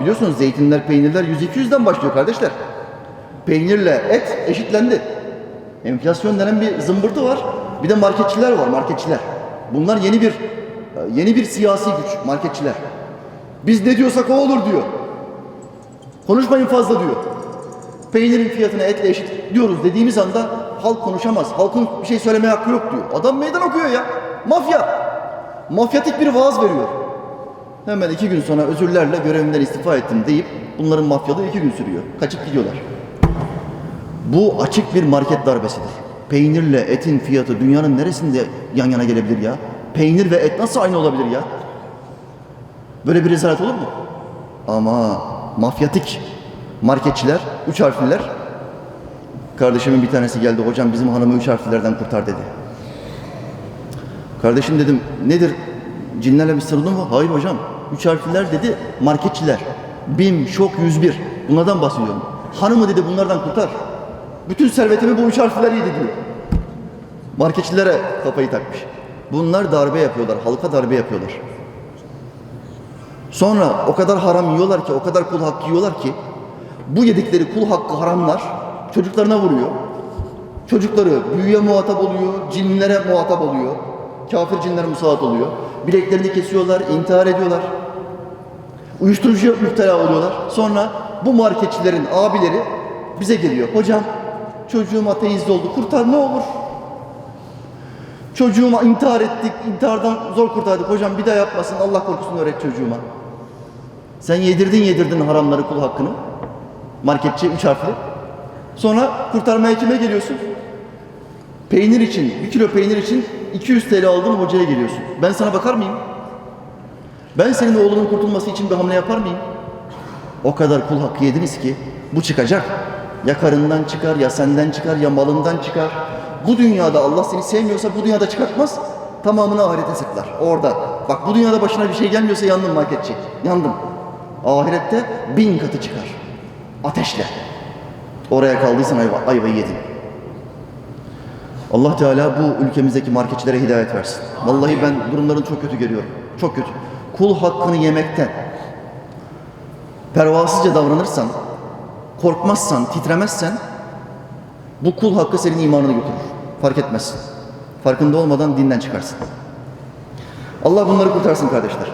biliyorsunuz zeytinler, peynirler 100-200'den başlıyor kardeşler. Peynirle et eşitlendi. Enflasyon denen bir zımbırtı var. Bir de marketçiler var, marketçiler. Bunlar yeni bir yeni bir siyasi güç, marketçiler. Biz ne diyorsak o olur diyor. Konuşmayın fazla diyor. Peynirin fiyatına etle eşit diyoruz dediğimiz anda halk konuşamaz. Halkın bir şey söylemeye hakkı yok diyor. Adam meydan okuyor ya. Mafya. Mafyatik bir vaaz veriyor. Hemen iki gün sonra özürlerle görevimden istifa ettim deyip bunların mafyalığı iki gün sürüyor. Kaçıp gidiyorlar. Bu açık bir market darbesidir. Peynirle etin fiyatı dünyanın neresinde yan yana gelebilir ya? Peynir ve et nasıl aynı olabilir ya? Böyle bir rezalet olur mu? Ama mafyatik marketçiler, üç harfliler. Kardeşimin bir tanesi geldi, hocam bizim hanımı üç harflilerden kurtar dedi. Kardeşim dedim, nedir? Cinlerle bir sorunun mu? Hayır hocam. Üç harfliler dedi, marketçiler. BİM, ŞOK 101. Bunlardan bahsediyorum. Hanımı dedi bunlardan kurtar. Bütün servetimi bu üç harfliler yedi diyor. Marketçilere kafayı takmış. Bunlar darbe yapıyorlar, halka darbe yapıyorlar. Sonra o kadar haram yiyorlar ki, o kadar kul hakkı yiyorlar ki bu yedikleri kul hakkı haramlar çocuklarına vuruyor. Çocukları büyüye muhatap oluyor, cinlere muhatap oluyor. Kafir cinlere musallat oluyor. Bileklerini kesiyorlar, intihar ediyorlar. Uyuşturucuya müptela oluyorlar. Sonra bu marketçilerin abileri bize geliyor. Hocam çocuğum ateist oldu, kurtar ne olur. Çocuğuma intihar ettik, intihardan zor kurtardık. Hocam bir daha yapmasın, Allah korkusunu öğret çocuğuma. Sen yedirdin yedirdin haramları kul hakkını. Marketçi üç harfli. Sonra kurtarmaya kime geliyorsun? Peynir için, bir kilo peynir için 200 TL aldın hocaya geliyorsun. Ben sana bakar mıyım? Ben senin oğlunun kurtulması için bir hamle yapar mıyım? O kadar kul hakkı yediniz ki bu çıkacak. Ya karından çıkar, ya senden çıkar, ya malından çıkar. Bu dünyada Allah seni sevmiyorsa bu dünyada çıkartmaz. Tamamını ahirete sıklar. Orada. Bak bu dünyada başına bir şey gelmiyorsa yandın marketçi. Yandım. Ahirette bin katı çıkar. Ateşle. Oraya kaldıysan ayva, ayvayı yedin. Allah Teala bu ülkemizdeki marketçilere hidayet versin. Vallahi ben durumlarını çok kötü görüyorum. Çok kötü. Kul hakkını yemekten pervasızca davranırsan, korkmazsan, titremezsen bu kul hakkı senin imanını götürür. Fark etmezsin. Farkında olmadan dinden çıkarsın. Allah bunları kurtarsın kardeşler.